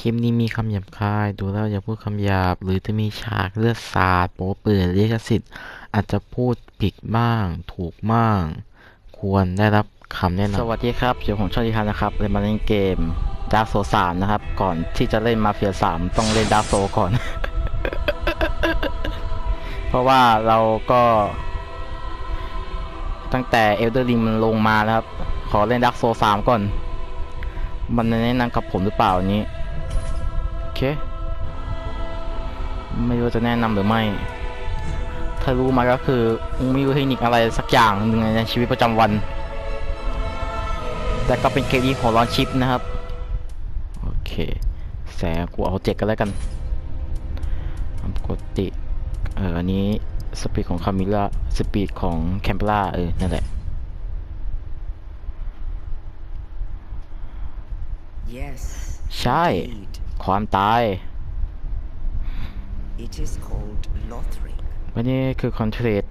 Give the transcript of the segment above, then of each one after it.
คลิปนี้มีคำหยาบคาย ดูแล้วอย่าพูดคำหยาบ หรือจะมีฉากเลือดสาดโป๊เปื่อยลิขสิทธิ์ อาจจะพูดผิดบ้าง ถูกบ้าง ควรได้รับคำแนะนำสวัสดีครับเดี๋ยวผมชอบดีครับนะครับเลยมาเล่นเกมดาร์กโซสามนะครับ ก่อนที่จะเล่นมาเฟียสามต้องเล่นดาร์กโซก่อน เพราะว่าเราก็ ตั้งแต่เอลเดอร์ลิงมันลงมาแล้วครับ ขอเล่นดาร์กโซสามก่อน มันแนะนำกับผมหรือเปล่านี้ เคไม่รู้จะแนะนำหรือไม่ ถ้ารู้มาก็คือไม่รู้เทคนิคอะไรสักอย่างหนึ่งในชีวิตประจำวัน แต่ก็เป็นเกมที่หัวร้อนชิปนะครับ โอเค แสกูเอาเจ็ดกันแล้วกันปกติ เอออันนี้สปีดของคามิล่าสปีดของแคมเปล่าเออ นั่นแหละ Yes. ใช่ indeed. ความตาย It is called Lothric, วันนี้คือคอนเทรต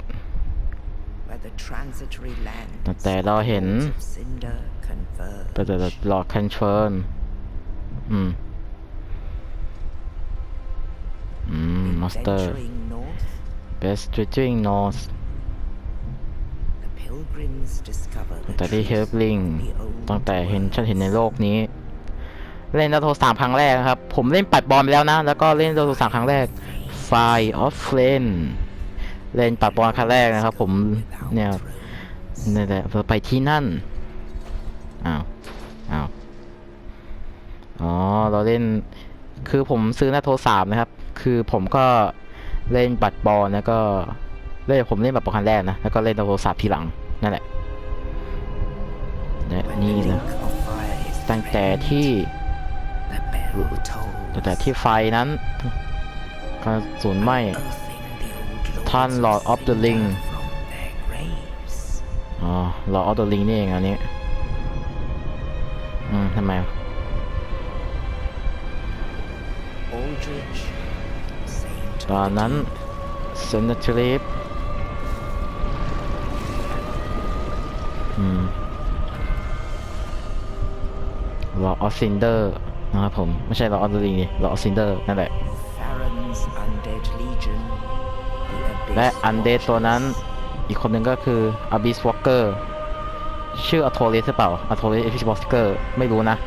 where the transitory lands ตั้งแต่เราเห็น of Cinder converge. แต่แต่หลอกคันเชิญอืม อืมมาสเตอร์ Venturing north, best stretching north the pilgrims discover ตั้ง the แต่ที่เฮ truth ล b ลิง of the old ตั้งแต่เห็น world. ฉันเห็นในโลกนี้ เล่นดาโทสามครั้งแรกนะครับ ผมเล่นปัดบอลไปแล้วนะ แล้วก็เล่นดาโทสามครั้งแรก Fire of Flame เล่นปัดบอลครั้งแรกนะครับ ผมเนี่ยนี่แหละไปที่นั่นอ้าวอ้าวอ๋อเราเล่นคือผมซื้อหน้าโทรสามนะครับ คือผมก็เล่นบัตรบอลแล้วก็เล่นผมเล่นบัตรบอลครั้งแรกนะแล้วก็เล่นโทรศัพท์ทีหลังนั่นแหละและนี่นะตั้งแต่ที่ แต่ที่ไฟนั้นกระสุนไหมท่าน Lord of the Ring from their graves. อ๋ออออโตลิงนี่เองอันนี้ อืมทำไมตอนนั้นเซนเทลิฟอืมรอออฟซินเดอร์ นะครับผม ไม่ใช่รอออโตลิงนี่รอออฟซินเดอร์นั่นแหละ Farron's undead legion, the Abyss และอันเด Watchers, ตัวนั้นอีกคนหนึ่งก็คืออ b บิสวอ k เกอร์ชื่ออโทเลสหรือเปล่าอโทเลสเอพิชวอ k เกอร์ไม่รู้นะ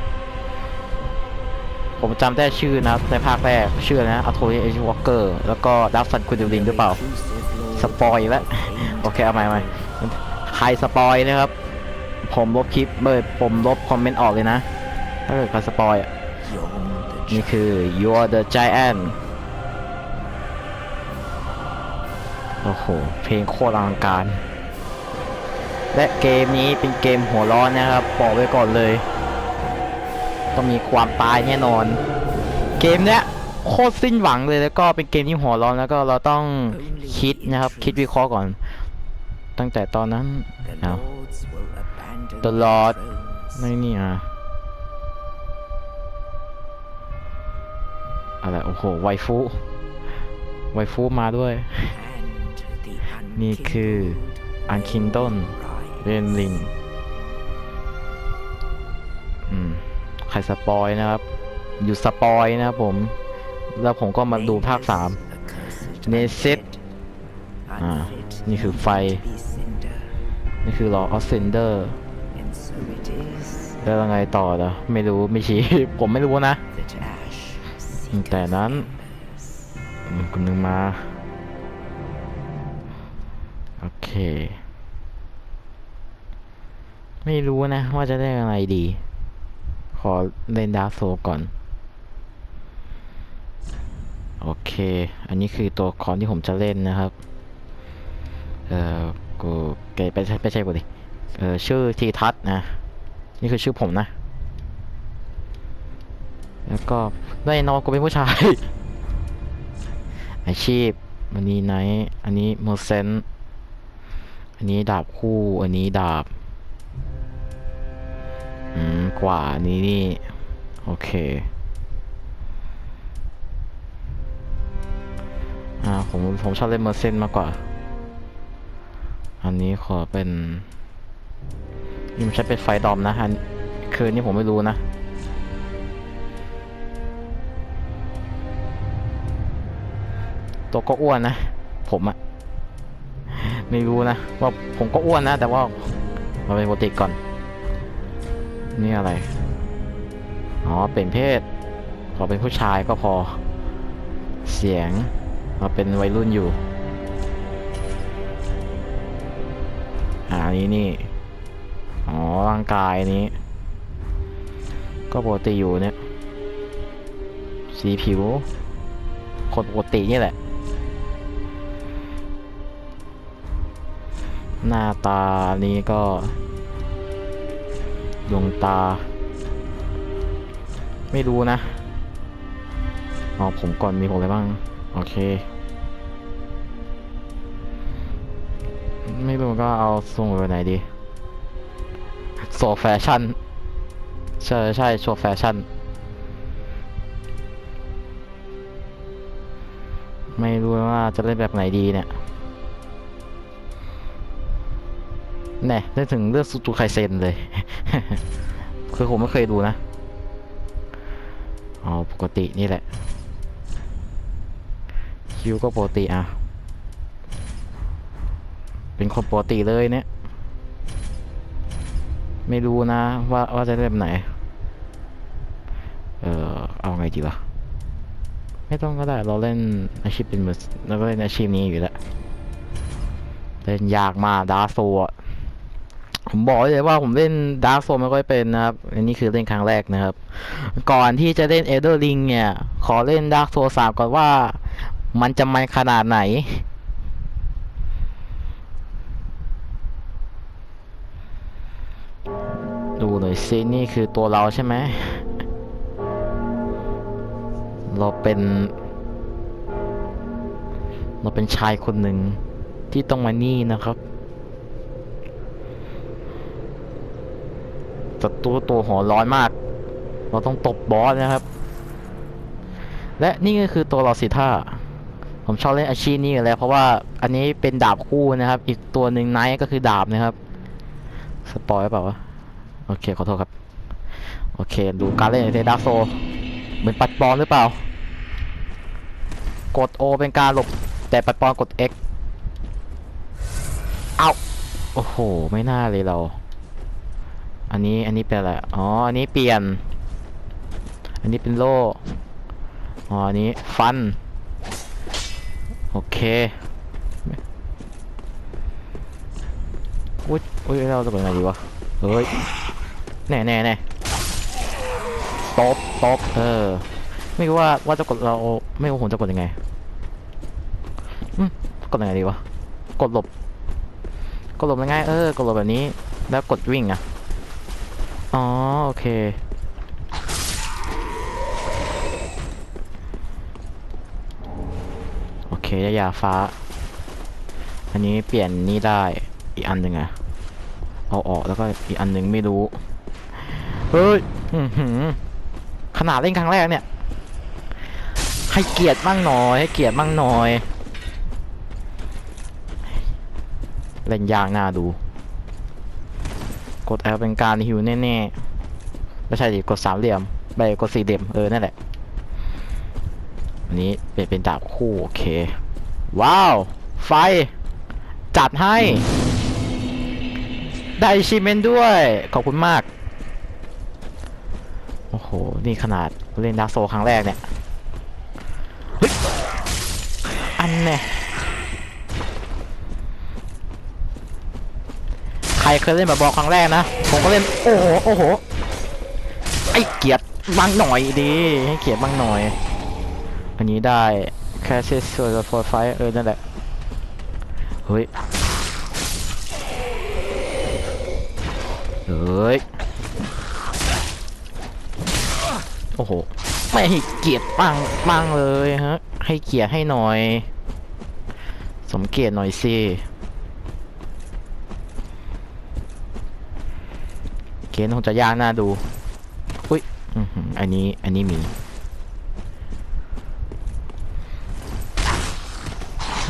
ผมจำได้ชื่อนะในภาคแรกชื่อนะอโทเลสเอพิชวอ k เกอร์แล้วก็ดัฟฟันคูดิลินหรือเปล่า Intrusive Lord สปอยอีกแล้ว โอเค เอาใหม่ใหม่ใครสปอยนะครับ ผมลบคลิปเบิดผมลบคอมเมนต์ออกเลยนะ ถ้าเกิดใครสปอยอะ Yon the นี่คือ you are the Giant โอ้โห เพลงโคตรอลังการ และเกมนี้เป็นเกมหัวร้อนนะครับบอกไว้ก่อนเลย ต้องมีความตายแน่นอน เกมเนี้ยโคตรสิ้นหวังเลยแล้วก็เป็นเกมที่หัวร้อนแล้วก็เราต้องคิดนะครับ คิดวิเคราะห์ก่อน ตั้งแต่ตอนนั้นเอา lords will abandon The Lord ไม่นี่อะ อะไรโอ้โหไวฟูไวฟูมาด้วย And the นี่คือ unkindled อันคินต้น rise. เรนลิงอืมใครสปอยนะครับ อยู่สปอยนะครับผม แล้วผมก็มาดูภาคสาม Accursed Nesit unfit, อ่า unfit นี่คือไฟ to be cinder. นี่คือรอออสเซนเดอร์ And so it is แล้วยังไงต่อเหรอไม่รู้ไม่ชี้ ผมไม่รู้นะ that ash แต่นั้นคนหนึ่งมา โอเค ไม่รู้นะ ว่าจะได้อะไรดี ขอเล่นดาร์โซก่อน โอเค อันนี้คือตัวคอนที่ผมจะเล่นนะครับ เอ่อ กูเกไปใช่ไม่ใช่กูดิ เอ่อ ชื่อทีทัศนะ นี่คือชื่อผมนะ แล้วก็ได้นอนกูเป็นผู้ชาย อาชีพอันนี้ไนอันนี้โมเซนอันนี้ดาบคู่ อันนี้ดาบ อืม กว่าอันนี้นี่ โอเค อ่า ผม ผมชอบเล่นเมอร์เซนมากกว่า อันนี้ขอเป็นนี่มันใช้เป็นไฟดอมนะอันคือนี่ผมไม่รู้นะ ตัวก็อ้วนนะ ผมอะไม่รู้นะว่าผมก็อ้วนนะ แต่ว่ามาเป็นปกติก่อน นี่อะไร อ๋อ เป็นเพศ ขอเป็นผู้ชายก็พอ เสียง มาเป็นวัยรุ่นอยู่ อ่าอันนี้นี่ อ๋อ ร่างกายนี้ ก็ปกติอยู่เนี่ย สีผิว คนปกตินี่แหละ หน้าตานี้ก็ดวงตา ไม่รู้นะเอาผมก่อนมีผมอะไรบ้าง โอเค ไม่รู้ก็เอาส่งไปไหนดีโซแฟชั่น ใช่ใช่โชว์แฟชั่น ไม่รู้ว่าจะเล่นแบบไหนดีเนี่ย แน่ได้ถึงเลือกซูจูไคเซนเลยคือผมไม่เคยดูนะ อ๋อ ปกตินี่แหละ คิวก็ปกติอะ เป็นคนปกติเลยเนี่ย ไม่รู้นะ ว่าว่าจะเล่นแบบไหน เออเอาไงดีวะไม่ต้องก็ได้ เราเล่นอาชีพเป็นมือเราก็เล่นอาชีพนี้อยู่แล้ว เล่นยากมากดาโซอะ ผมบอกเลยว่าผมเล่นดาร์ o โซไม่ค่อยเป็นนะครับ อันนี้คือเล่นครั้งแรกนะครับ ก่อนที่จะเล่นเอเดอร์ลิงเนี่ย ขอเล่นดาร์ o โซสามก่อนว่า มันจะมันขนาดไหน ดูหน่อยซินี่คือตัวเราใช่ไหม เราเป็น เราเป็นชายคนหนึ่งที่ต้องมานี่นะครับ ศัตรูตัวหัวร้อนมาก เราต้องตบบอสนะครับ และนี่ก็คือตัวเราสิท่าผมชอบเล่นอาชีพนี้อยู่แล้ว เพราะว่าอันนี้เป็นดาบคู่นะครับ อีกตัวหนึ่งไนท์ก็คือดาบนะครับ สปอยเปล่าวะโอเคขอโทษครับ โอเค ดูการเล่นในดาร์โซเหมือนปัดบอลหรือเปล่า กด O เป็นการหลบ แต่ปัดบอลกด X เอ้า โอ้โห ไม่น่าเลยเรา อันนี้อันนี้เป็นอะไร อ๋อ อันนี้เปลี่ยน อันนี้เป็นโล่ อ๋อ อันนี้ฟัน โอเคอุ้ยอุ้ยเราจะเป็นไงดีวะ เฮ้ย แน่แน่แน่ตบตบเออ ไม่รู้ว่าว่าจะกดเราไม่รู้ผมจะกดยังไงอืมกดยังไงดีวะ กดหลบ กดหลบยังไง เออ กดหลบแบบนี้ แล้วกดวิ่งอะ อ๋อ โอเค โอเคยาฟ้า อันนี้เปลี่ยนนี่ได้อีกอันหนึ่งอะเอาออกแล้วก็อีกอันหนึ่งไม่รู้ เฮ้ยขนาดเล่นครั้งแรกเนี่ย ให้เกียรติบ้างหน่อย ให้เกียรติบ้างหน่อย เล่นยากน่าดู กด L เป็นการฮิวแน่ๆไม่ใช่ดิกดสามเหลี่ยมไปกดสี่เหลี่ยมเออนั่นแหละอันนี้เป็นเป็นดาบคู่โอเค ว้าว ไฟ จัดให้ ได้ชิเมนด้วย ขอบคุณมาก โอ้โห นี่ขนาดเล่นดาร์โซครั้งแรกเนี่ยอันเนี่ยใคร เคยเล่นแบบบอกครั้งแรกนะ ผมก็เล่น โอ้โห โอ้โห ไอ้เกียรติบางหน่อยดี ให้เกียรติบางหน่อย อันนี้ได้แค่เซสโซลฟอร์ไฟเออ นั่นแหละ เฮ้ย เฮ้ย โอ้โห ไม่ให้เกียรติบ้างบ้างเลยฮะ ให้เกียรติให้หน่อย สมเกียรติหน่อยสิ เกณฑ์คงจะยากน่าดู อุ้ยอันนี้ อันนี้มี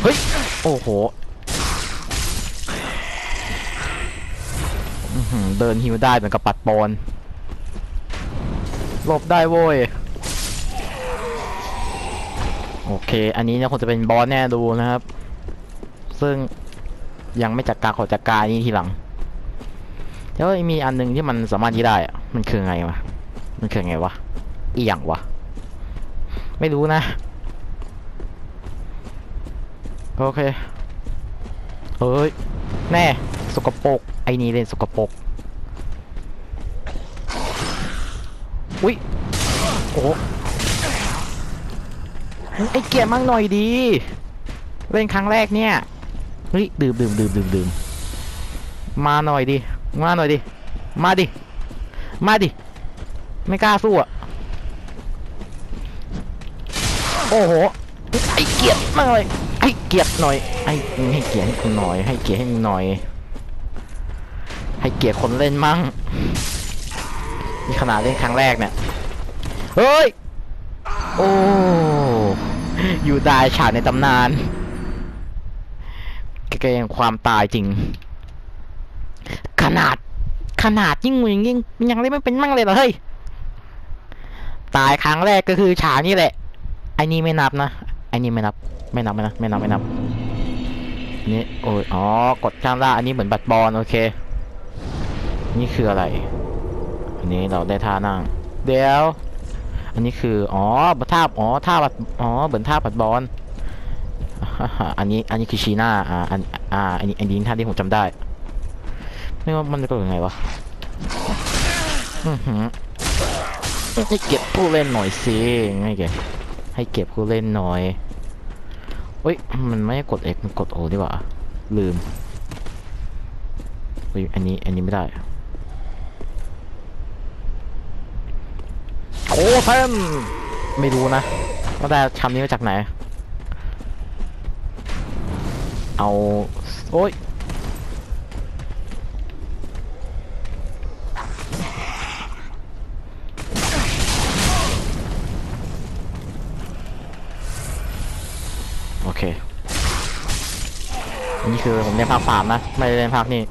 เฮ้ย โอ้โหเดินฮิวได้เหมือนกับปัดปอนหลบได้โว้ย โอเค อันนี้เนี่ยคงจะเป็นบอสแน่ดูนะครับ ซึ่งยังไม่จัดการขอจัดการอันนี้ทีหลัง แล้วมีอันหนึงที่มันสามารถที่ได้อะมันคือไงวะ มันคือไงวะ อีหยังวะ ไม่รู้นะ โอเค เฮ้ย แน่ สกปรก ไอ้นี่เล่นสกปรก อุ้ย โอ้ไอ้เกียร์มั่งหน่อยดี เล่นครั้งแรกเนี่ย เฮ้ย ดื่มดื่มดื่มดื่มดื่มมาหน่อยดิ มาหน่อยดิ มาดิ มาดิ ไม่กล้าสู้อะ โอ้โห ไอ้เกียร์มาหน่อย ไอ้เกียร์หน่อยไอ้ให้เกียร์ให้คุณหน่อย ให้เกียร์ให้หน่อย ให้เกียร์คนเล่นมั่งนี่ขนาดเล่นครั้งแรกเนี่ย เฮ้ย โอ้ อยู่ได้ฉากในตำนาน เกรงความตายจริง นาด ขนาดยิ่งมึงยิ่งยังเล่นไม่เป็นมั่งเลยเหรอเฮ้ยตายครั้งแรกก็คือฉากนี่แหละไอ้นี่ไม่นับนะไอ้นี่ไม่นับ ไม่นับไม่นับไม่นับไม่นับนี่โอ้ยอ๋อกดข้างล่างอันนี้เหมือนบัตรบอลโอเค นี่คืออะไร อันนี้เราได้ท่านั่ง เดี๋ยว อันนี้คืออ๋อท่าอ๋อท่าบัตรอ๋อเหมือนท่าบัตรบอลอันนี้อันนี้คือชีน่าอ่าอันอ่าอันนี้อันนี้ท่าที่ผมจำได้ ไม่ว่ามันจะเป็นยังไงวะอือหือให้เก็บผู้เล่นหน่อยสิให้เก็บให้เก็บผู้เล่นหน่อยเฮ้ยมันไม่ได้กด X มันกด O ดีกว่า ลืมเฮ้ยอันนี้อันนี้ไม่ได้โอ้เทมไม่รู้นะว่าได้คำนี้มาจากไหน เอา โอ้ย เคนนี้คือผมเล่นภาคสามนะ ไม่ได้เล่นภาคนี้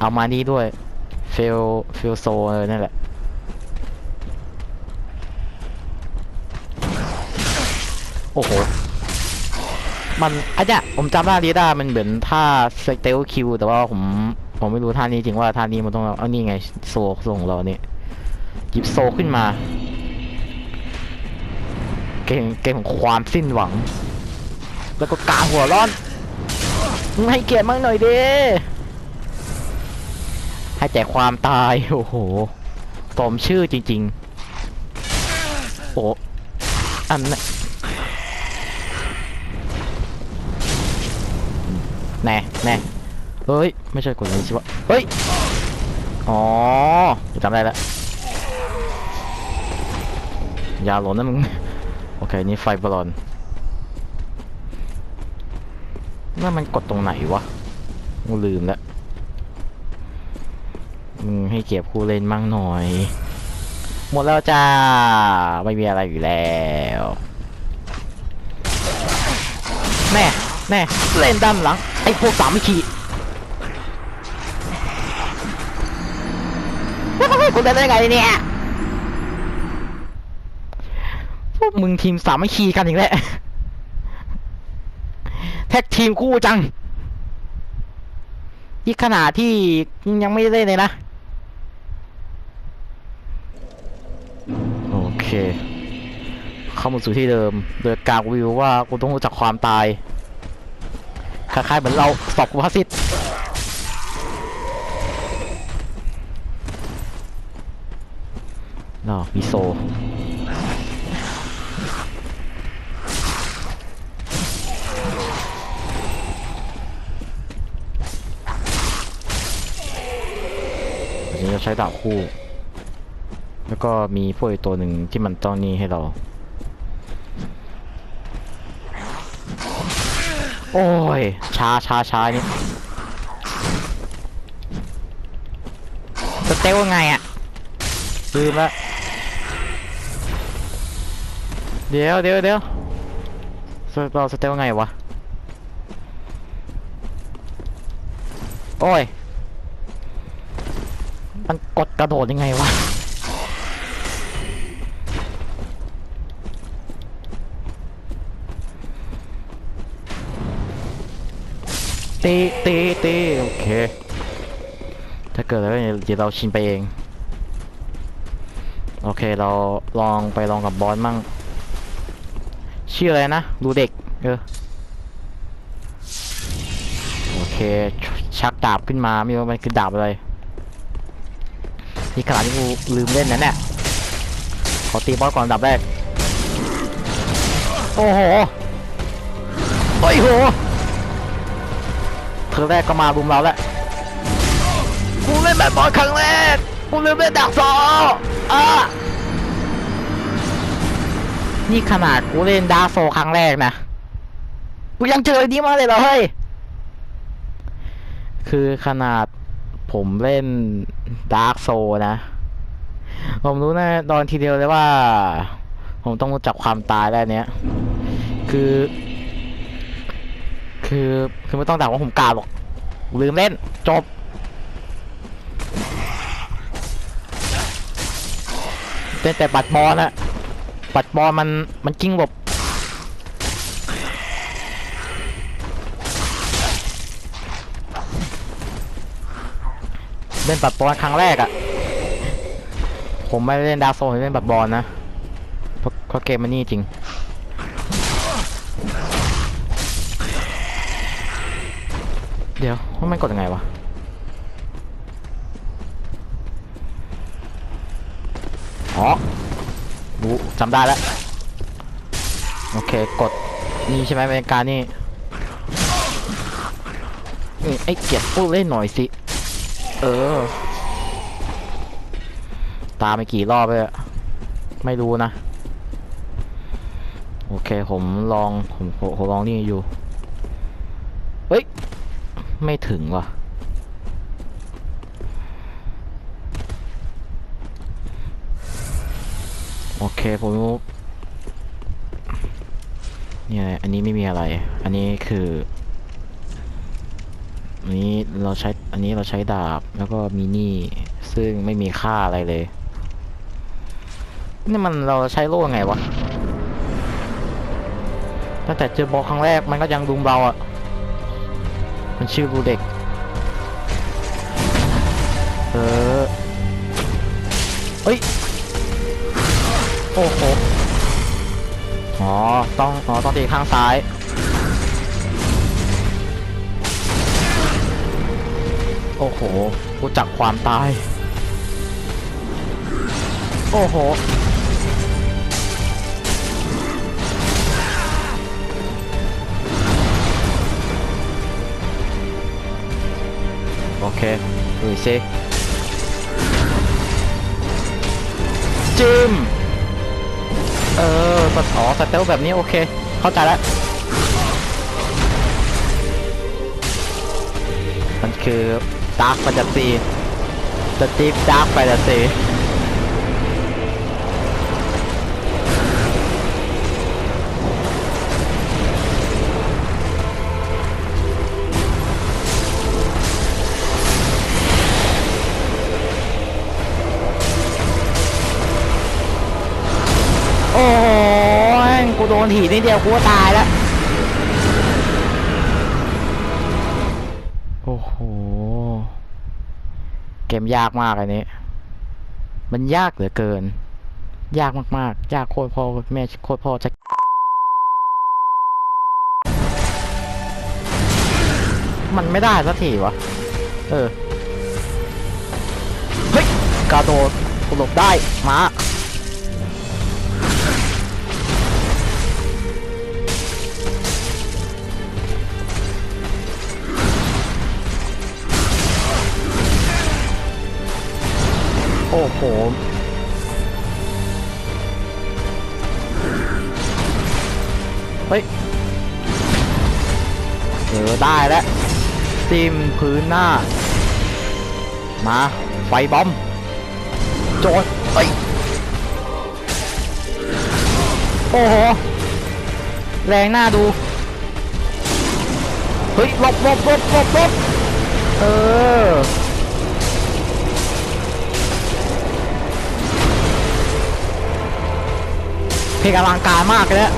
เอามานี่ด้วยเฟลเฟลโซเลยนั่นแหละโอ้โห มันอันเนี้ยผมจำได้ดีได้มันเหมือนท่าสเตลคิวแต่ว่าผมผมไม่รู้ท่านี้จริงว่าท่านี้มันต้องเอานี่ไงโซโซของเราเนี่ยหยิบโซขึ้นมา เก่งเก่งของความสิ้นหวัง แล้วก็กาหัวร้อนมึงให้เกียรติมั่งหน่อยดิให้แต่ความตาย โอ้โห สมชื่อจริง ๆ โอ้อันน่ะแน่แน่เฮ้ย ไม่ใช่กดเลยใช่ปะเฮ้ย อ๋อจำได้แล้วอย่าหลนนะมึง โอเค นี่ไฟบอลอน นั่นมันกดตรงไหนวะกูลืมแล้วมึงให้เก็บคู่เล่นมั่งหน่อย หมดแล้วจ้า ไม่มีอะไรอยู่แล้ว แน่แน่เล่นด้านหลัง ไอ้พวกสามขี่คุณเล่นได้ไงเนี่ยพวกมึงทีมสามัคคีกันอีกแล้ว แท็กทีมคู่จังที่ขนาดที่ยังไม่ได้เลยนะ โอเค เข้ามาสู่ที่เดิม โดยการวิวว่ากูต้องรู้จักความตาย คล้ายๆเหมือนเราสอบกุพาสิทธิ์นอมีโซ ช้ดาบคู่ แล้วก็มีพวกอีกตัวหนึ่งที่มันต้องนี่ให้เรา โอ้ย ช้าช้าช้านี่สเตลไงอะลืมละเดี๋ยวเดี๋ยวเดี๋ยวเราสเตลไงวะ โอ้ย กระโดดยังไงวะเตเตเตีโอเค ถ้าเกิดแล้วเดี๋ยวเราชินไปเอง โอเคเราลองไปลองกับบอสมั่งชื่ออะไรนะดูเด็กเออโอเค ชักดาบขึ้นมาไม่รู้มันคือดาบอะไร นี่ขนาดที่กูลืมเล่นนะเนี่ยขอตีบอสก่อนดับแรก โอ้โหโอ้ยโหเธอแรกก็มารุมเราแล้วกูเล่นแบบบอสครั้งแรกกูลืมเล่นดักซออะนี่ขนาดกูเล่นดาโซครั้งแรกนะกูยังเจอไอ้นี้มาเลยเหรอเฮ้ยคือขนาด ผมเล่นดาร์กโซนะ ผมรู้แนะตอนทีเดียวเลยว่า ผมต้องรู้จักความตายแล้วเนี้ย คือ คือคือไม่ต้องด่าว่าผมกาหรอก ลืมเล่น จบเป็นแต่ปัดบอลนะปัดบอลมันมันกิ้งหลบ เล่นปัดบอลครั้งแรกอะ่ะ ผมไม่เล่นดาวโซนเล่นปัดบอลนะเพราะเพราะเกมมันนี่จริง เดี๋ยวว่ามันกดยังไงวะอ๋อรู้จำได้แล้ว โอเค กด นี่ใช่ไหมเป็นการนี่นี่ไอ้เกียรติพูดเล่นหน่อยสิ เออ ตามไปกี่รอบเลยอะไม่รู้นะ โอเคผมลองผมผมผมลองนี่อยู่ เฮ้ย ไม่ถึงว่ะ โอเคผมเนี่ยอันนี้ไม่มีอะไร อันนี้คือ นนี้เราใช้อันนี้เราใช้ดาบแล้วก็มีนี่ซึ่งไม่มีค่าอะไรเลย นี่มันเราใช้โล่งไงวะตั้งแต่เจอบอครั้งแรกมันก็ยังดุมเราอะ่ะ มันชื่อรูเด็ก เออเฮ้ย โอ้โห อ๋อ ต้อง อ๋อ ต้องตีข้างซ้าย โอ้โหรู้จักความตาย โอ้โห โอเคดูสิจิ้มเออตัดอ๋อสเตลแบบนี้โอเค เข้าใจแล้วมันคือ ดาร์กแฟนตาซีสตีฟดาร์กแฟนตาซีโอ้โหกูโดนถีนิดเดียวกูก็ตายแล้ว มยากมากอันนี้ มันยากเหลือเกิน ยากมากๆ ยากโคตรพ่อแม่โคตรพ่อจะมันไม่ได้สักทีวะ เออ เฮ้ย กาโดดหลบได้ มา อ้โหเฮ้ยเออได้แล้วซิมพื้นหน้า มา ไฟบอม โจดเฮ้ยโอ้โห แรงหน้าดู เฮ้ยหลบหลบหลบหลบหลบเออ เพลงอลังการมากเลยนะ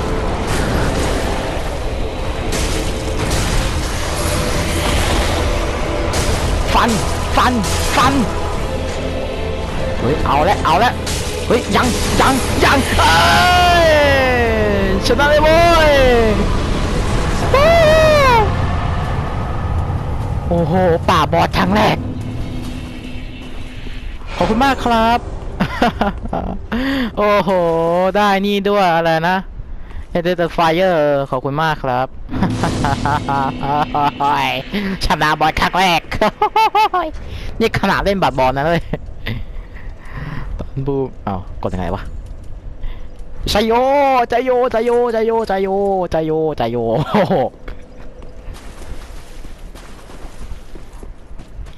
ฟัน ฟัน ฟัน เฮ้ย เอาล้วเอาล้วเฮ้ย ยัง ยัง ยังเอ้ยชนะเลยโว้ยโอ้โห ป่าบอสครั้งแรก ขอบคุณมากครับ โอ้โห ได้นี่ด้วยอะไรนะเอเดอร์ไฟเออร์ขอบคุณมากครับ ชนะบอลครั้งแรก นี่ขนาดเล่นบัตรบอลนะเลยตอนบูมอ้าวกดยังไงวะใจโยใจโยใจโยใจโยใจโยใจโยจโยโอ้โห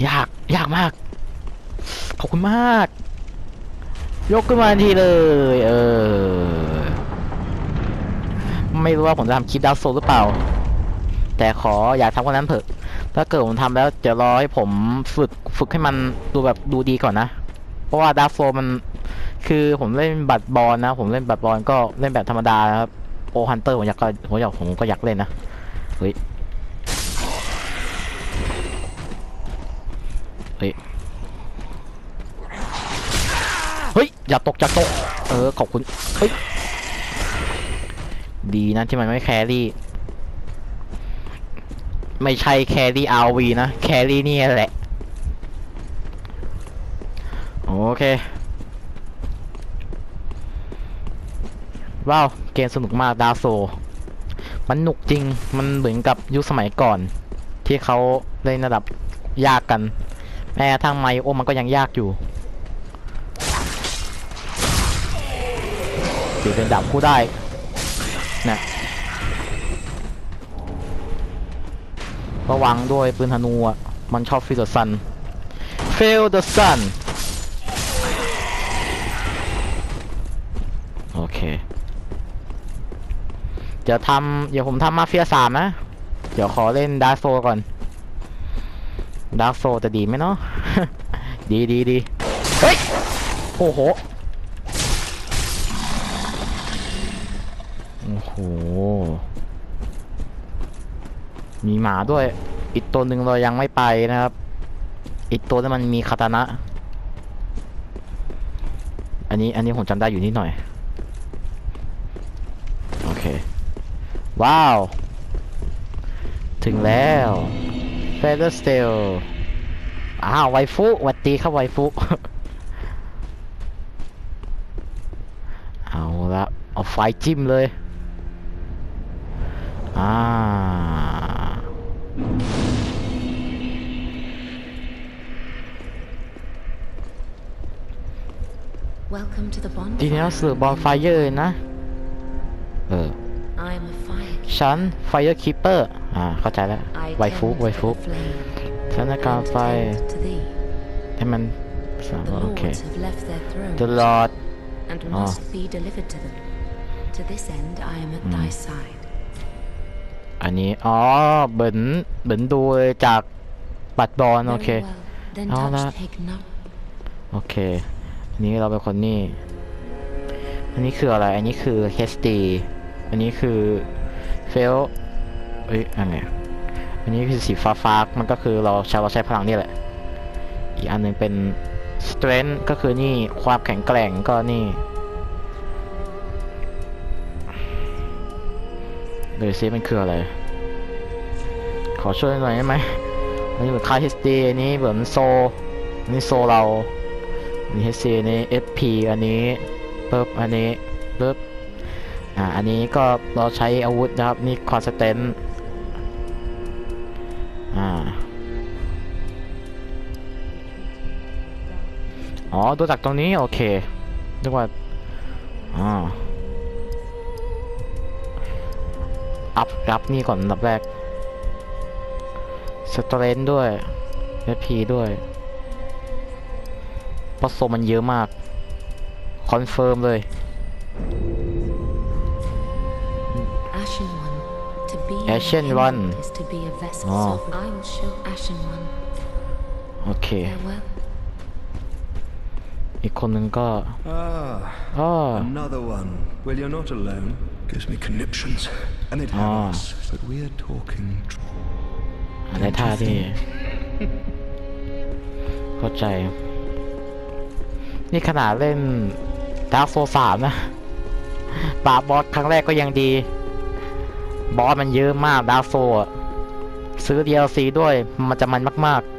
ยาก ยากมาก ขอบคุณมาก ยกขึ้นมาทันทีเลย เออ ไม่รู้ว่าผมจะทำคลิปดาวโซหรือเปล่า แต่ขออยากทำคนนั้นเถอะ ถ้าเกิดผมทำแล้วจะรอให้ผมฝึกฝึกให้มันดูแบบดูดีก่อนนะ เพราะว่าดาวโซมัน คือผมเล่นบัตรบอลนะ ผมเล่นบัตรบอลก็เล่นแบบธรรมดานะครับโอฮันเตอร์ผมอยากก็ผมอยากผมก็อยากเล่นนะ เฮ้ย เฮ้ย เฮ้ย อย่าตกอย่าตก เออ ขอบคุณ เฮ้ย ดีนะที่มันไม่แครี่ ไม่ใช่แครี่อาวีนะ แครี่นี่แหละ โอเค ว้าว เกมสนุกมากดาวโซ มันหนุกจริง มันเหมือนกับยุคสมัยก่อน ที่เขาเล่นระดับยากกัน แม้ทั่งไมโอมันก็ยังยากอยู่ เดี๋ยวเป็นดาบคู่ได้นะระวังด้วยปืนธนูอะมันชอบฟิลเดอร์ซันฟิลเดอร์ซันโอเคเดี๋ยวทำเดี๋ยวผมทำมาเฟียสามนะ เดี๋ยวขอเล่นดาร์โซก่อนดาร์โซจะดีไหมเนาะ ดีดีดีเฮ้ย โอ้โห โอ้โห มีหมาด้วย อีกตัวหนึ่งเรายังไม่ไปนะครับ อีกตัวนั้นมันมีคาตานะ อันนี้อันนี้ผมจำได้อยู่นิดหน่อย โอเค ว้าว ถึงแล้ว f e a t h e r s t a l อ้าวไวฟุวัดดีครับไวฟุเอาละเอาไฟจิ้มเลย อ่า Welcome to the ทีนี้ bonfire. สื่อบอลไฟเยอร์นะ เออ I am a fire. ฉันไฟเ e อร์คีเปอร์ อ่า เข้าใจแล้ว I ไวฟุ tend ไว to ฟุ the flame สถานการณ์ and ไฟ tend to thee. ให้มันสาม The โอเค lords have left their throne The Lord and Ah. must be delivered to them. To this end, I am at thy side. อันนี้ อ๋อเบินเบินดูจากบัตรบอลโอเค Very well. Then All touch that. take not. โอเคอั นนี้เราเป็นคนนี่ อันนี้คืออะไร อันนี้คือ HD อันนี้คือ fail เอ้ยอะไรอะอันนี้คือสีฟ้าฟ้ามันก็คือเราใช้เราใช้พลังนี่แหละ อีกอันหนึ่งเป็น strength ก็คือนี่ความแข็งแกร่งก็นี่เลยซิมันคืออะไร ขอช่วยหน่อยได้ไหมอันนี้เหมือนค่า HD อันนี้เหมือนโซอันนี้โซเรา นนี้ HC อันนี้ FP อันนี้ปึ๊บอันนี้ปึ๊บอ่าอันนี้ก็เราใช้อาวุธนะครับ นี่ constant อ่าอ๋อดูจากตรงนี้ โอเคนึกว่าอ่าอัพอัพนี่ก่อนอันดับแรกสเตรนด้วย FP ด้วย เพราะโซมันเยอะมาก คอนเฟิร์มเลย Ashen one. To be Ashen a one. is to be a vessel Oh. sovereign. I will show Ashen one. โอเค Farewell. อีกคนนึงก็ Ah, อ้อ another one. Well, you're not alone. Gives me conniptions. And it Ah. hurts. But we're talking. tr- อะไรท่าที่เข้าใจ นี่ขนาดเล่นดาร์โซสามนะปราบบอสครั้งแรกก็ยังดี บอสมันเยอะมากดาร์โซซื้อ DLC ด้วย มันจะมันมาก ๆ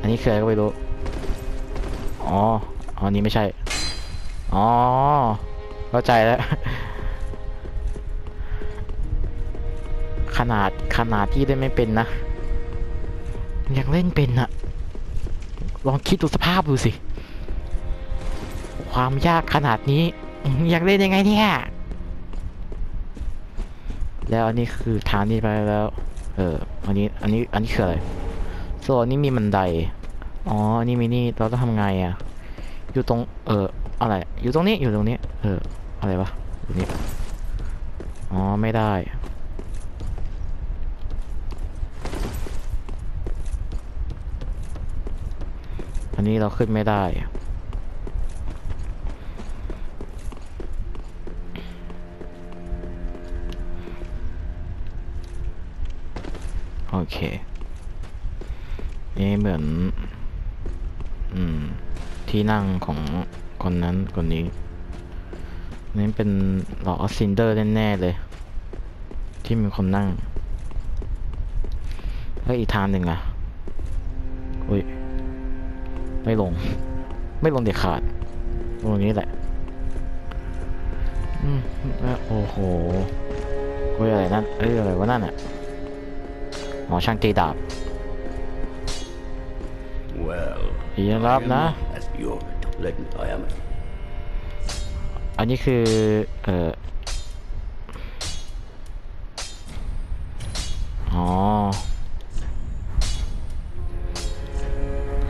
อันนี้เคืออะไรก็ไม่รู้ อ๋อ อันนี้ไม่ใช่ อ๋อ เข้าใจแล้ว ขนาดขนาดที่เล่นไม่เป็นนะยากเล่นเป็นอะ ลองคิดดูสภาพดูสิ ความยากขนาดนี้ อยากเล่นยังไงเนี่ย แล้วอันนี้คือทางนี้ไปแล้ว เออ อันนี้ อันนี้ อันนี้คืออะไรส่วนนี้มีบันได อ๋อ นี่มีนี่ เราต้องทำไงอะอยู่ตรง เออ อะไร อยู่ตรงนี้ อยู่ตรงนี้ เออ อะไรวะอยู่นี่ อ๋อ ไม่ได้ อันนี้เราขึ้นไม่ได้ โอเค นี่เหมือน อืม ที่นั่งของคนนั้นคนนี้ นี่เป็นหลออซินเดอร์แน่ๆเลย ที่มีคนนั่ง แล้วอีกทางหนึ่งอะอุ้ย ไม่ลง ไม่ลงเด็ดขาดลงตรงนี้แหละอืมแล้วโอ้โหเฮ้ยอะไรนั่นเอ้ยอะไรวะนั่นอะหมอช่างตีดาบ Well, ยินดีรับนะ as your legend I am. อันนี้คือ เอ่ออ๋อ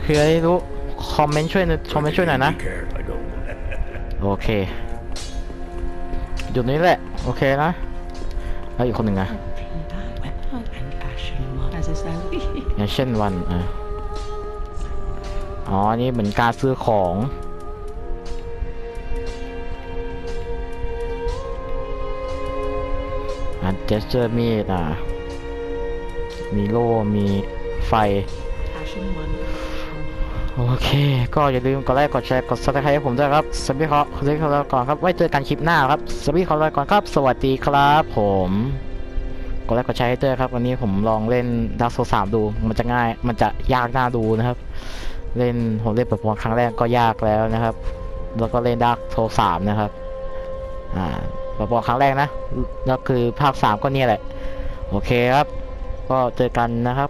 คืออะไรไม่รู้ค อมเมนต์ช่วยหน่อยคอมเมนต์ช่วยหน่อยนะ โอเคหยุดนี้แหละ โอเคนะแล้วอีกคนหนึ่งอะอย่างเช่นวันอะอ๋อ นี่เหมือนการซื้อของ อันเจสเจอร์มีดอะ มีโล่ มีไฟ โอเค ก็อย่าลืมกดไลค์กดแชร์กดซับสไครต์ให้ผมด้วยครับสวัสดีครับสวัสดีครับก่อนครับไว้เจอกันคลิปหน้าครับสวัสดีครับก่อนครับ สวัสดีครับผมกดไลค์กดแชร์ให้ด้วยครับ วันนี้ผมลองเล่นดาร์โซสามดู มันจะง่าย มันจะยากน่าดูนะครับ เล่นผมเล่นเปิดปอนครั้งแรกก็ยากแล้วนะครับ แล้วก็เล่นดาร์โซสามนะครับอ่าเปิดปอนครั้งแรกนะแล้วคือภาคสามก็เนี่ยแหละ โอเคครับ ก็เจอกันนะครับ